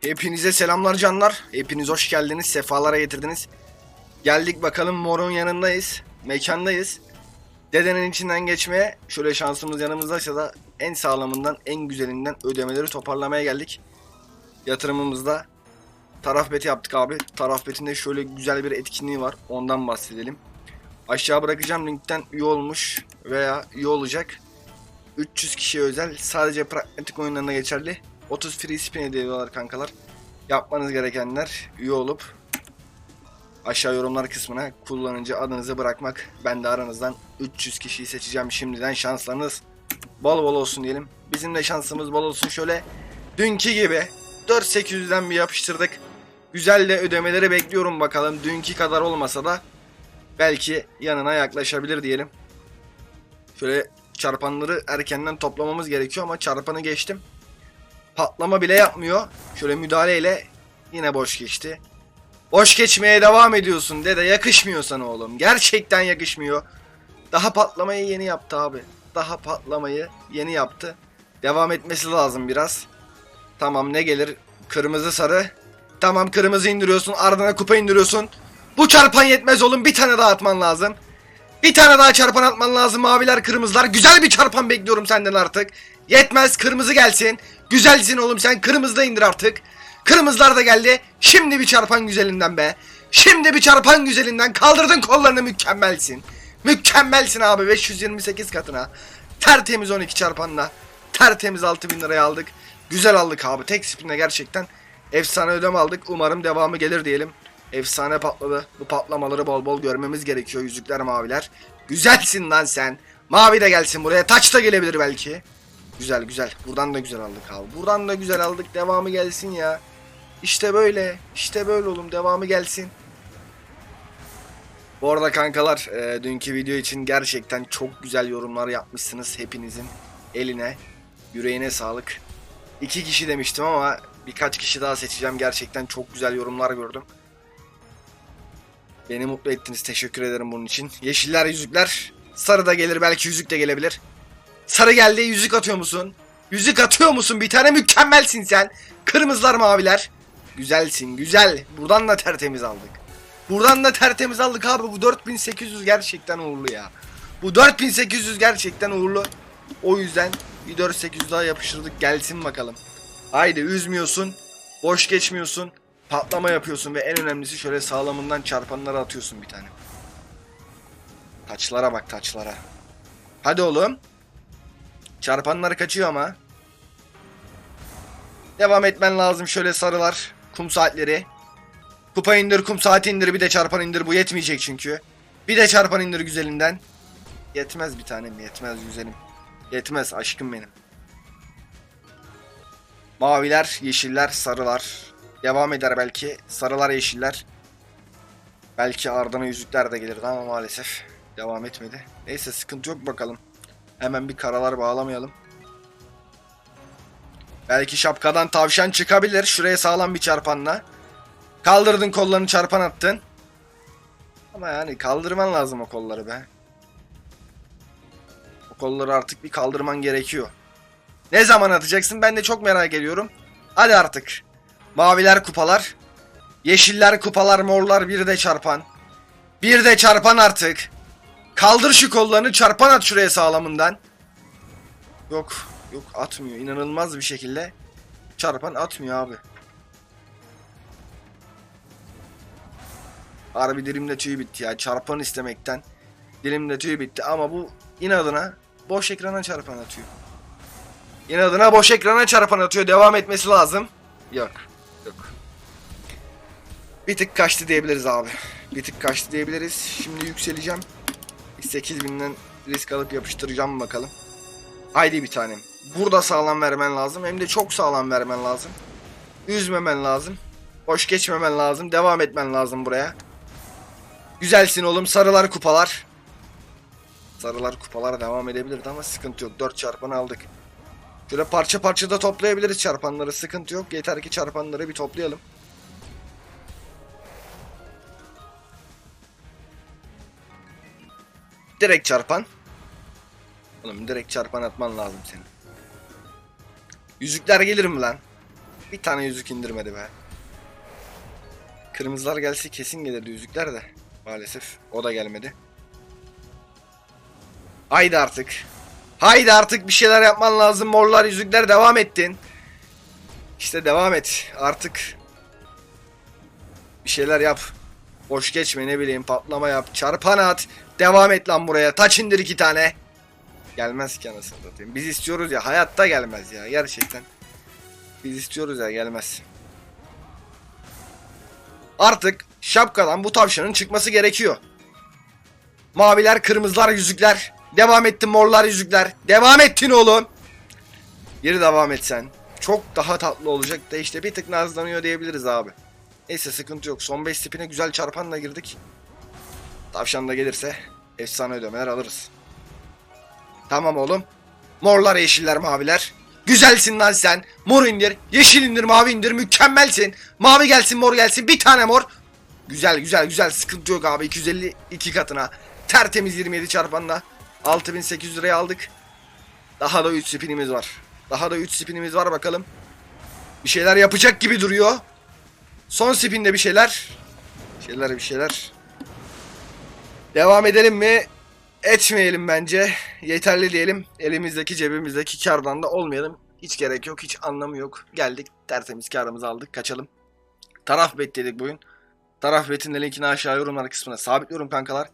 Hepinize selamlar canlar. Hepiniz hoş geldiniz. Sefalara getirdiniz. Geldik bakalım morun yanındayız. Mekandayız. Dedenin içinden geçmeye şöyle şansımız yanımızdaysa da en sağlamından en güzelinden ödemeleri toparlamaya geldik. Yatırımımızda taraf beti yaptık abi. Taraf betinde şöyle güzel bir etkinliği var. Ondan bahsedelim. Aşağı bırakacağım linkten üye olmuş veya üye olacak. 300 kişiye özel sadece pragmatik oyunlarına geçerli. 30 free spin ediyorlar kankalar. Yapmanız gerekenler üye olup aşağı yorumlar kısmına kullanıcı adınızı bırakmak. Ben de aranızdan 300 kişiyi seçeceğim şimdiden şanslarınız bol bol olsun diyelim. Bizim de şansımız bol olsun şöyle dünkü gibi 4800'den bir yapıştırdık. Güzel de ödemeleri bekliyorum bakalım. Dünkü kadar olmasa da belki yanına yaklaşabilir diyelim. Şöyle çarpanları erkenden toplamamız gerekiyor ama çarpanı geçtim. Patlama bile yapmıyor. Şöyle müdahaleyle yine boş geçti. Boş geçmeye devam ediyorsun dede yakışmıyor sana oğlum. Gerçekten yakışmıyor. Daha patlamayı yeni yaptı abi. Daha patlamayı yeni yaptı. Devam etmesi lazım biraz. Tamam ne gelir? Kırmızı sarı. Tamam kırmızı indiriyorsun ardına kupa indiriyorsun. Bu çarpan yetmez oğlum bir tane daha atman lazım. Bir tane daha çarpan atman lazım maviler kırmızılar. Güzel bir çarpan bekliyorum senden artık. Yetmez kırmızı gelsin. Güzelsin oğlum sen kırmızı da indir artık. Kırmızılar da geldi. Şimdi bir çarpan güzelinden be. Şimdi bir çarpan güzelinden kaldırdın kollarını mükemmelsin. Mükemmelsin abi 528 katına. Tertemiz 12 çarpanla. Tertemiz 6000 liraya aldık. Güzel aldık abi. Tek spinle gerçekten efsane ödeme aldık. Umarım devamı gelir diyelim. Efsane patladı. Bu patlamaları bol bol görmemiz gerekiyor. Yüzükler maviler. Güzelsin lan sen. Mavi de gelsin buraya. Taç da gelebilir belki. Güzel güzel. Buradan da güzel aldık abi. Buradan da güzel aldık. Devamı gelsin ya. İşte böyle. İşte böyle oğlum. Devamı gelsin. Bu arada kankalar e, dünkü video için gerçekten çok güzel yorumlar yapmışsınız hepinizin eline yüreğine sağlık. İki kişi demiştim ama birkaç kişi daha seçeceğim. Gerçekten çok güzel yorumlar gördüm. Beni mutlu ettiniz. Teşekkür ederim bunun için. Yeşiller, yüzükler. Sarı da gelir. Belki yüzük de gelebilir. Sarı geldi. Yüzük atıyor musun? Yüzük atıyor musun? Bir tane mükemmelsin sen. Kırmızılar, maviler. Güzelsin. Güzel. Buradan da tertemiz aldık. Buradan da tertemiz aldık abi. Bu 4800 gerçekten uğurlu ya. Bu 4800 gerçekten uğurlu. O yüzden bir 4800 daha yapıştırdık. Gelsin bakalım. Haydi üzmüyorsun. Boş geçmiyorsun. Patlama yapıyorsun ve en önemlisi şöyle sağlamından çarpanlara atıyorsun bir tane. Taçlara bak taçlara. Hadi oğlum. Çarpanlar kaçıyor ama. Devam etmen lazım şöyle sarılar. Kum saatleri. Kupa indir, kum saati indir, bir de çarpan indir. Bu yetmeyecek çünkü. Bir de çarpan indir güzelinden. Yetmez bir tanem, yetmez güzelim. Yetmez aşkım benim. Maviler, yeşiller, sarılar. Devam eder belki. Sarılar, yeşiller. Belki ardına yüzükler de gelirdi ama maalesef devam etmedi. Neyse sıkıntı yok bakalım. Hemen bir karalar bağlamayalım. Belki şapkadan tavşan çıkabilir. Şuraya sağlam bir çarpanla. Kaldırdın kollarını çarpan attın. Ama yani kaldırman lazım o kolları be. O kolları artık bir kaldırman gerekiyor. Ne zaman atacaksın ben de çok merak ediyorum. Hadi artık. Maviler kupalar. Yeşiller kupalar morlar bir de çarpan. Bir de çarpan artık. Kaldır şu kollarını çarpan at şuraya sağlamından. Yok yok atmıyor inanılmaz bir şekilde. Çarpan atmıyor abi. Harbi dilimde tüy bitti ya. Çarpan istemekten. Dilimde tüy bitti ama bu inadına boş ekrana çarpan atıyor. İnadına boş ekrana çarpan atıyor. Devam etmesi lazım. Yok. Yok. Bir tık kaçtı diyebiliriz abi. Bir tık kaçtı diyebiliriz. Şimdi yükseleceğim. 8000'den risk alıp yapıştıracağım bakalım. Haydi bir tanem. Burada sağlam vermen lazım. Hem de çok sağlam vermen lazım. Üzmemen lazım. Boş geçmemen lazım. Devam etmen lazım buraya. Güzelsin oğlum. Sarılar kupalar. Sarılar kupalar devam edebilirdi ama sıkıntı yok. 4 çarpanı aldık. Şöyle parça parça da toplayabiliriz çarpanları. Sıkıntı yok. Yeter ki çarpanları bir toplayalım. Direkt çarpan. Oğlum direkt çarpan atman lazım senin. Yüzükler gelir mi lan? Bir tane yüzük indirmedi be. Kırmızılar gelse kesin gelirdi yüzükler de. Maalesef o da gelmedi. Haydi artık. Haydi artık bir şeyler yapman lazım. Morlar yüzükler devam ettin. İşte devam et. Artık bir şeyler yap. Boş geçme ne bileyim patlama yap. Çarpan at. Devam et lan buraya. Taç indir iki tane. Gelmez ki anasını satayım. Biz istiyoruz ya. Hayatta gelmez ya. Gerçekten. Biz istiyoruz ya gelmez. Artık şapkadan bu tavşanın çıkması gerekiyor. Maviler, kırmızılar, yüzükler. Devam ettin morlar, yüzükler. Devam ettin oğlum. Geri devam et sen. Çok daha tatlı olacak da işte bir tık nazlanıyor diyebiliriz abi. Neyse sıkıntı yok. Son 5 spine güzel çarpanla girdik. Tavşan da gelirse efsane ödemeler alırız. Tamam oğlum. Morlar, yeşiller, maviler. Güzelsin lan sen. Mor indir, yeşil indir, mavi indir. Mükemmelsin. Mavi gelsin, mor gelsin. Bir tane mor. Güzel, güzel, güzel. Sıkıntı yok abi. 252 katına. Tertemiz 27 çarpanla. 6800 liraya aldık. Daha da 3 spinimiz var. Daha da 3 spinimiz var bakalım. Bir şeyler yapacak gibi duruyor. Son spinde bir şeyler. Bir şeyler bir şeyler. Devam edelim mi? Etmeyelim bence. Yeterli diyelim. Elimizdeki cebimizdeki kardan da olmayalım. Hiç gerek yok. Hiç anlamı yok. Geldik. Tertemiz karımızı aldık. Kaçalım. Taraf bet dedik bugün. Taraf betin de linkini aşağı yorumlar kısmına sabitliyorum kankalar.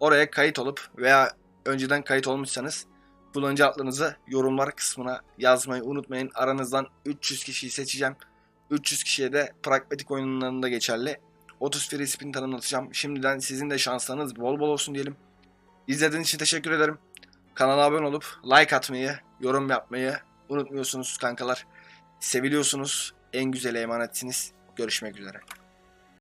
Oraya kayıt olup veya önceden kayıt olmuşsanız kullanıcı adlarınızı yorumlar kısmına yazmayı unutmayın. Aranızdan 300 kişiyi seçeceğim. 300 kişiye de pragmatik oyunlarında geçerli. 30 free spin tanımlatacağım. Şimdiden sizin de şanslarınız bol bol olsun diyelim. İzlediğiniz için teşekkür ederim. Kanala abone olup like atmayı, yorum yapmayı unutmuyorsunuz kankalar. Seviliyorsunuz. En güzel emanetsiniz. Görüşmek üzere.